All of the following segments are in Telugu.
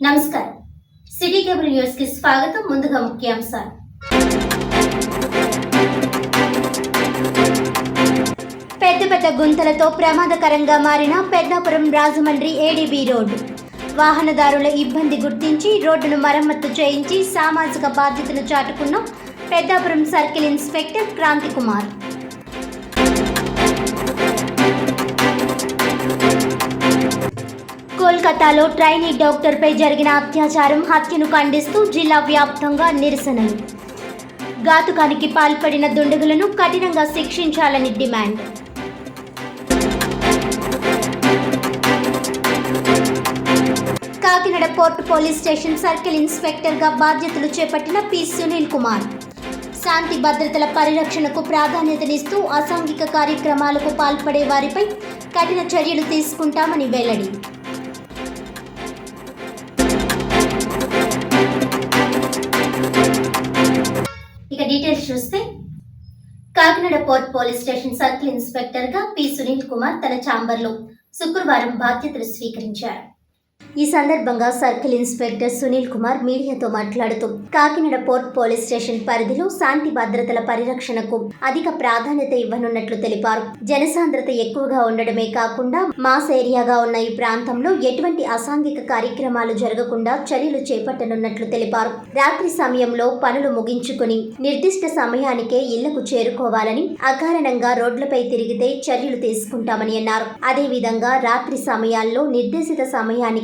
నమస్కారం. సిటీ కేబుల్ న్యూస్కి స్వాగతం. ముందుగా ముఖ్యాంశాలు. పెద్ద పెద్ద గుంతలతో ప్రమాదకరంగా మారిన పెద్దాపురం రాజమండ్రి ఏడీబీ రోడ్డు. వాహనదారుల ఇబ్బంది గుర్తించి రోడ్డును మరమ్మతు చేయించి సామాజిక బాధ్యతను చాటుకున్న పెద్దాపురం సర్కిల్ ఇన్స్పెక్టర్ క్రాంతి కుమార్ కోల్కతాలో ట్రైనీ డాక్టర్పై జరిగిన అత్యాచారం హత్యను ఖండిస్తూ జిల్లా వ్యాప్తంగా నిరసనలు. ఘాతుకానికి పాల్పడిన దుండగులను కఠినంగా శిక్షించాలని demand. Kakinada port police station circle ఇన్స్పెక్టర్గా బాధ్యతలు చేపట్టిన పి. సునీల్ కుమార్. శాంతి భద్రతల పరిరక్షణకు ప్రాధాన్యతనిస్తూ అసాంఘిక కార్యక్రమాలకు పాల్పడే వారిపై కఠిన చర్యలు తీసుకుంటామని వెల్లడి. చూస్తే Kakinada port police station circle ఇన్స్పెక్టర్గా P Sunil Kumar తన ఛాంబర్లో శుక్రవారం బాధ్యతలు స్వీకరించారు. ఈ సందర్భంగా సర్కిల్ ఇన్స్పెక్టర్ సునీల్ కుమార్ మీడియాతో మాట్లాడుతూ కాకినాడ పోర్ట్ పోలీస్ స్టేషన్ పరిధిలో శాంతి భద్రతల పరిరక్షణకు అధిక ప్రాధాన్యత ఇవ్వనున్నట్లు తెలిపారు. జనసాంద్రత ఎక్కువగా ఉండడమే కాకుండా మాస్ ఏరియాగా ఉన్న ఈ ప్రాంతంలో ఎటువంటి అసాంఘిక కార్యక్రమాలు జరగకుండా చర్యలు చేపట్టనున్నట్లు తెలిపారు. రాత్రి సమయంలో పనులు ముగించుకుని నిర్దిష్ట సమయానికే ఇళ్ళకు చేరుకోవాలని అకారణంగా రోడ్లపై తిరిగితే చర్యలు తీసుకుంటామని అన్నారు. అదేవిధంగా రాత్రి సమయాల్లో నిర్దేశిత సమయానికి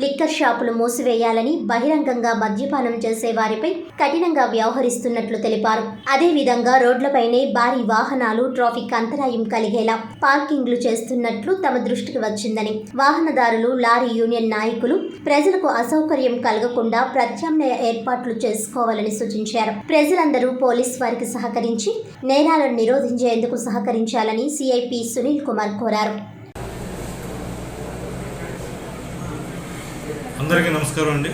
లిక్కర్ షాపులు మూసివేయాలని బహిరంగంగా మద్యపానం చేసే వారిపై కఠినంగా వ్యవహరిస్తున్నట్లు తెలిపారు. అదేవిధంగా రోడ్లపైనే భారీ వాహనాలు ట్రాఫిక్ అంతరాయం కలిగేలా పార్కింగ్లు చేస్తున్నట్లు తమ దృష్టికి వచ్చిందని వాహనదారులు లారీ యూనియన్ నాయకులు ప్రజలకు అసౌకర్యం కలగకుండా ప్రత్యామ్నాయ ఏర్పాట్లు చేసుకోవాలని సూచించారు. ప్రజలందరూ పోలీస్ వారికి సహకరించి నేరాలను నిరోధించేందుకు సహకరించాలని సిఐపి సునీల్ కుమార్ కోరారు. అందరికీ నమస్కారం అండి.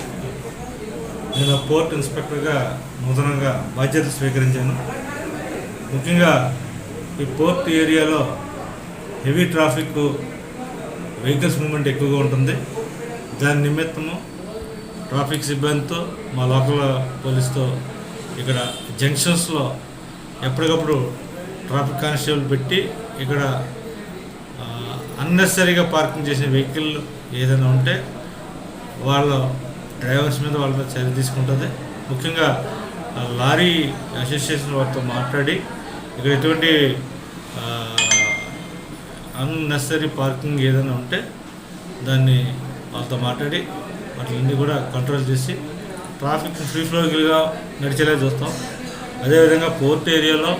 నేను పోర్ట్ ఇన్స్పెక్టర్గా నూతనంగా బాధ్యతలు స్వీకరించాను. ముఖ్యంగా ఈ పోర్ట్ ఏరియాలో హెవీ ట్రాఫిక్ వెహికల్స్ మూమెంట్ ఎక్కువగా ఉంటుంది. దాని నిమిత్తము ట్రాఫిక్ సిబ్బందితో మా లోకల్ పోలీస్తో ఇక్కడ జంక్షన్స్లో ఎప్పటికప్పుడు ట్రాఫిక్ కానిస్టేబుల్ పెట్టి ఇక్కడ అన్నెసరీగా పార్కింగ్ చేసిన వెహికల్ ఏదైనా ఉంటే వాళ్ళ డ్రైవర్స్ మీద వాళ్ళ మీద చర్య తీసుకుంటుంది. ముఖ్యంగా లారీ అసోసియేషన్ వారితో మాట్లాడి ఇక్కడ ఎటువంటి అన్నెసరీ పార్కింగ్ ఏదైనా ఉంటే దాన్ని వాళ్ళతో మాట్లాడి వాటిని కూడా కంట్రోల్ చేసి ట్రాఫిక్ ఫ్రీ ఫ్లోగిల్గా నడిచేలా చూస్తాం. అదేవిధంగా పోర్ట్ ఏరియాలో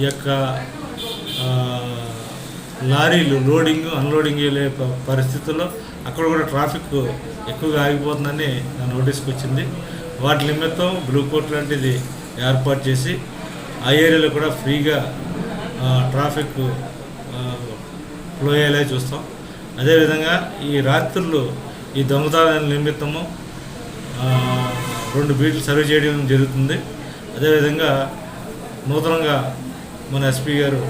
ఈ యొక్క లారీలు లోడింగ్ అన్లోడింగ్ వెళ్ళే పరిస్థితుల్లో అక్కడ కూడా ట్రాఫిక్ ఎక్కువగా ఆగిపోతుందని నా నోటీస్కి వచ్చింది. వాటి నిమిత్తం బ్లూ కోర్ట్ లాంటిది ఏర్పాటు చేసి ఆ ఏరియాలో కూడా ఫ్రీగా ట్రాఫిక్ ఫ్లో అయ్యేలా చూస్తాం. అదేవిధంగా ఈ రాత్రులు ఈ దొంగతనాల నిమిత్తము రెండు బీట్లు సర్వ్ చేయడం జరుగుతుంది. అదేవిధంగా నూతనంగా మన ఎస్పీ గారు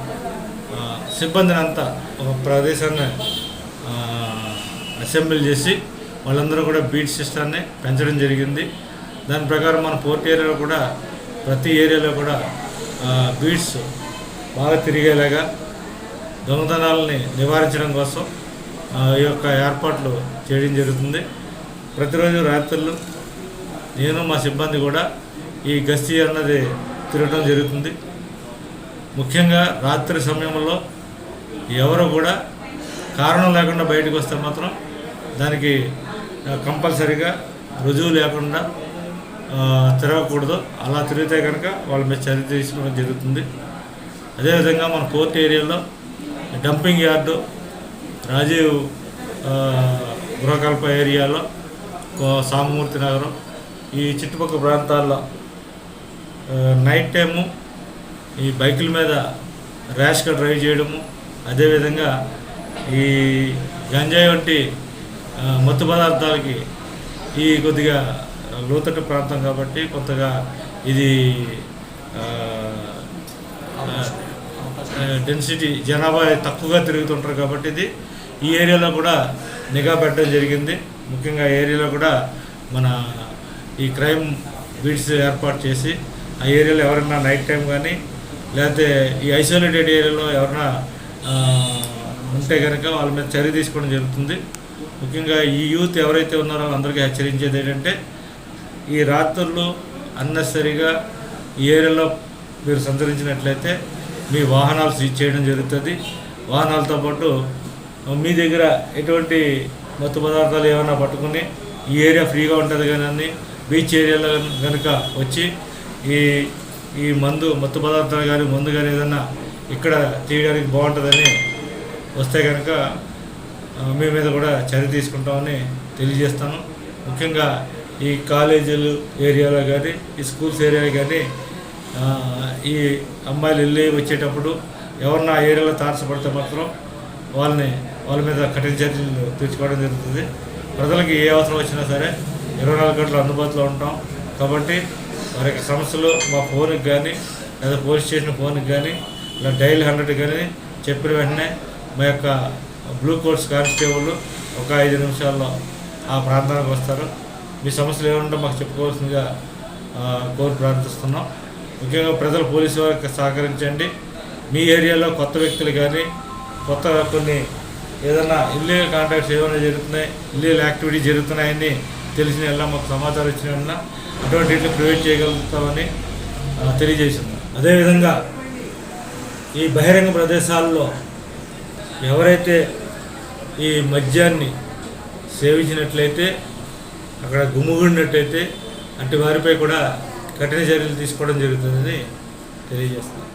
సిబ్బందిని అంతా ఒక ప్రదేశాన్ని అసెంబ్లీ చేసి వాళ్ళందరూ కూడా బీట్ సిస్టాన్ని పెంచడం జరిగింది. దాని ప్రకారం మన పోర్ట్ ఏరియాలో కూడా ప్రతి ఏరియాలో కూడా బీట్స్ బాగా తిరిగేలాగా దొంగతనాలని నివారించడం కోసం ఆ, ఈ యొక్క ఏర్పాట్లు చేయడం జరుగుతుంది. ప్రతిరోజు రాత్రులు నేను మా సిబ్బంది కూడా ఈ గస్తీ అన్నది తిరగడం జరుగుతుంది. ముఖ్యంగా రాత్రి సమయంలో ఎవరు కూడా కారణం లేకుండా బయటకు వస్తే మాత్రం దానికి కంపల్సరిగా కంపల్సరీగా రుజువు లేకుండా తిరగకూడదు. అలా తిరిగితే కనుక వాళ్ళ మీద చర్య తీసుకోవడం జరుగుతుంది. అదేవిధంగా మన కోర్ట్ ఏరియాలో డంపింగ్ యార్డు రాజీవ్ గృహకల్ప ఏరియాలో సామమూర్తి నగరం ఈ చుట్టుపక్కల ప్రాంతాల్లో నైట్ టైము ఈ బైకుల మీద ర్యాష్గా డ్రైవ్ చేయడము అదేవిధంగా ఈ గంజాయి వంటి మత్తు పదార్థాలకి ఈ కొద్దిగా లోతట్టు ప్రాంతం కాబట్టి కొత్తగా ఇది డెన్సిటీ జనాభా తక్కువగా తిరుగుతుంటారు కాబట్టి ఇది. ఈ ఏరియాలో కూడా నిఘా పెట్టడం జరిగింది. ముఖ్యంగా ఏరియాలో కూడా మన ఈ క్రైమ్ బీట్స్ ఏర్పాటు చేసి ఆ ఏరియాలో ఎవరైనా నైట్ టైం కానీ లేకపోతే ఈ ఐసోలేటెడ్ ఏరియాలో ఎవరైనా ఉంటే కనుక వాళ్ళ మీద చర్య తీసుకోవడం జరుగుతుంది. ముఖ్యంగా ఈ యూత్ ఎవరైతే ఉన్నారో అందరికీ హెచ్చరించేది ఏంటంటే ఈ రాత్రుల్లో అన్నెసరిగా ఈ ఏరియాలో మీరు సంచరించినట్లయితే మీ వాహనాలు సీజ్ చేయడం జరుగుతుంది. వాహనాలతో పాటు మీ దగ్గర ఎటువంటి మత్తు పదార్థాలు ఏమైనా పట్టుకుని ఈ ఏరియా ఫ్రీగా ఉంటుంది కానీ బీచ్ ఏరియాలో కనుక వచ్చి ఈ ఈ మందు మత్తు పదార్థాలు కానీ మందు కానీ ఏదైనా ఇక్కడ తీయడానికి బాగుంటుందని వస్తే కనుక మీ మీద కూడా చర్య తీసుకుంటామని తెలియజేస్తాను. ముఖ్యంగా ఈ కాలేజీలు ఏరియాలో కానీ ఈ స్కూల్స్ ఏరియాలో కానీ ఈ అమ్మాయిలు వెళ్ళి వచ్చేటప్పుడు ఎవరన్నా ఏరియాలో తారసపడితే మాత్రం వాళ్ళని వాళ్ళ మీద కఠిన చర్యలు తీర్చుకోవడం జరుగుతుంది. ప్రజలకి ఏ అవసరం వచ్చినా సరే ఇరవై నాలుగు గంటలు అందుబాటులో ఉంటాం. కాబట్టి వారి యొక్క సమస్యలు మా ఫోన్కి కానీ లేదా పోలీస్ స్టేషన్ ఫోన్కి కానీ ఇలా డైల్ హండ్రెడ్ కానీ చెప్పిన వెంటనే మా యొక్క బ్లూ కోట్స్ కానిస్టేబుల్ ఒక ఐదు నిమిషాల్లో ఆ ప్రాంతానికి వస్తారు. మీ సమస్యలు ఏముంటో మాకు చెప్పుకోవాల్సిందిగా ఆ, కోరి ప్రార్థిస్తున్నాం. ముఖ్యంగా ప్రజలు పోలీసు వారికి సహకరించండి. మీ ఏరియాలో కొత్త వ్యక్తులు కానీ కొత్త కొన్ని ఏదైనా ఇల్లీగల్ కాంటాక్ట్స్ ఏమైనా జరుగుతున్నాయి ఇల్లీగల్ యాక్టివిటీ జరుగుతున్నాయని తెలిసిన ఎలా మాకు సమాచారం ఇచ్చిన అటువంటి వీటిని ప్రివెంట్ చేయగలుగుతామని తెలియజేసింది అదేవిధంగా ఈ బహిరంగ ప్రదేశాల్లో ఎవరైతే ఈ మద్యాన్ని సేవించినట్లయితే అక్కడ గుమ్ముగుడినట్టయితే అట్టి వారిపై కూడా కఠిన చర్యలు తీసుకోవడం జరుగుతుందని తెలియజేస్తున్నాను.